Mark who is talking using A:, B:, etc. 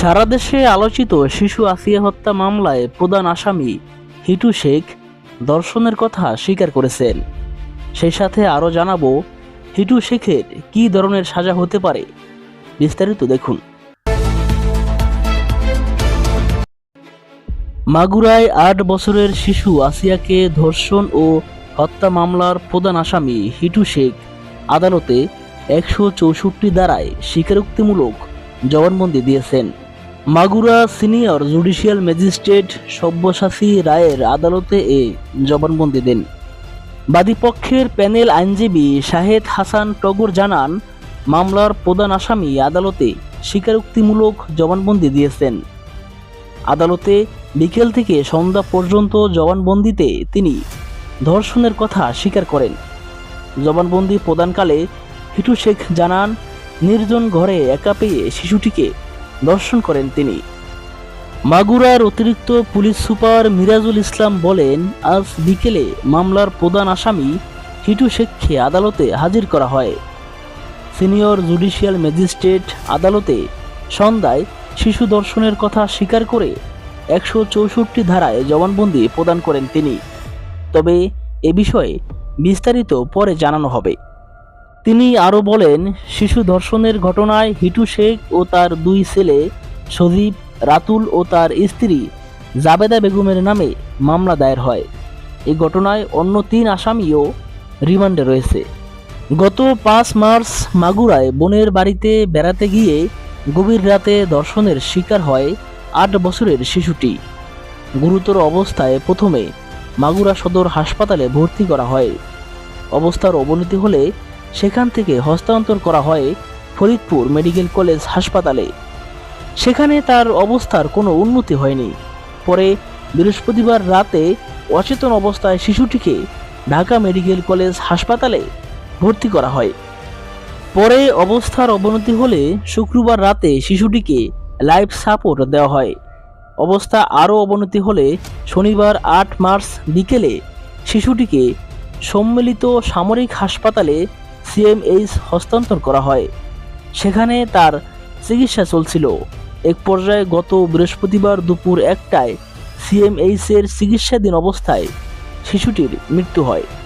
A: সারা দেশে আলোচিত শিশু আসিয়া হত্যা মামলায় প্রধান আসামি হিটু শেখ দর্শনের কথা স্বীকার করেছেন সেই সাথে আরও জানাবো হিটু শেখের কী ধরনের সাজা হতে পারে বিস্তারিত দেখুন মাগুরায় আট বছরের শিশু আসিয়াকে ধর্ষণ ও হত্যা মামলার প্রধান আসামি হিটু শেখ আদালতে একশো চৌষট্টি দ্বারায় স্বীকারোক্তিমূলক জবানবন্দি দিয়েছেন Magura senior judicial magistrate Sabyasachi রায়ের আদালতে এ জবানবন্দি দেন বাদীপক্ষের প্যানেল আইনজীবী শাহেদ হাসান টগর জানান মামলার প্রধান আসামি আদালতে স্বীকারোক্তিমূলক জবানবন্দি দিয়েছেন আদালতে বিকেল থেকে সন্ধ্যা পর্যন্ত জবানবন্দিতে তিনি ধর্ষণের কথা স্বীকার করেন জবানবন্দি প্রদানকালে হিটু শেখ জানান নির্জন ঘরে একা পেয়ে শিশুটিকে দর্শন করেন তিনি মাগুরার অতিরিক্ত পুলিশ সুপার মিরাজুল ইসলাম বলেন আজ বিকেলে মামলার প্রধান আসামি হিটু শেখকে আদালতে হাজির করা হয় সিনিয়র জুডিশিয়াল ম্যাজিস্ট্রেট আদালতে সন্ধ্যায় শিশু দর্শনের কথা স্বীকার করে একশো চৌষট্টি ধারায় জবানবন্দি প্রদান করেন তিনি তবে এ বিষয়ে বিস্তারিত পরে জানানো হবে তিনি আরও বলেন শিশু ধর্ষণের ঘটনায় হিটু শেখ ও তার দুই ছেলে সজীব রাতুল ও তার স্ত্রী জাবেদা বেগমের নামে মামলা দায়ের হয় এই ঘটনায় অন্য তিন আসামিও রিমান্ডে রয়েছে গত পাঁচ মার্চ মাগুরায় বোনের বাড়িতে বেড়াতে গিয়ে গভীর রাতে ধর্ষণের শিকার হয় আট বছরের শিশুটি গুরুতর অবস্থায় প্রথমে মাগুরা সদর হাসপাতালে ভর্তি করা হয় অবস্থার অবনতি হলে সেখান থেকে হস্তান্তর করা হয় ফরিদপুর মেডিকেল কলেজ হাসপাতালে সেখানে তার অবস্থার কোনো উন্নতি হয়নি পরে বৃহস্পতিবার রাতে অচেতন অবস্থায় শিশুটিকে ঢাকা মেডিকেল কলেজ হাসপাতালে ভর্তি করা হয় পরে অবস্থার অবনতি হলে শুক্রবার রাতে শিশুটিকে লাইফ সাপোর্ট দেওয়া হয় অবস্থা আরও অবনতি হলে শনিবার আট মার্চ বিকেলে শিশুটিকে সম্মিলিত সামরিক হাসপাতালে সিএমএইচ হস্তান্তর করা হয় সেখানে তার চিকিৎসা চলছিল এক পর্যায়ে গত বৃহস্পতিবার দুপুর একটায় সিএমএইচের চিকিৎসাধীন অবস্থায় শিশুটির মৃত্যু হয়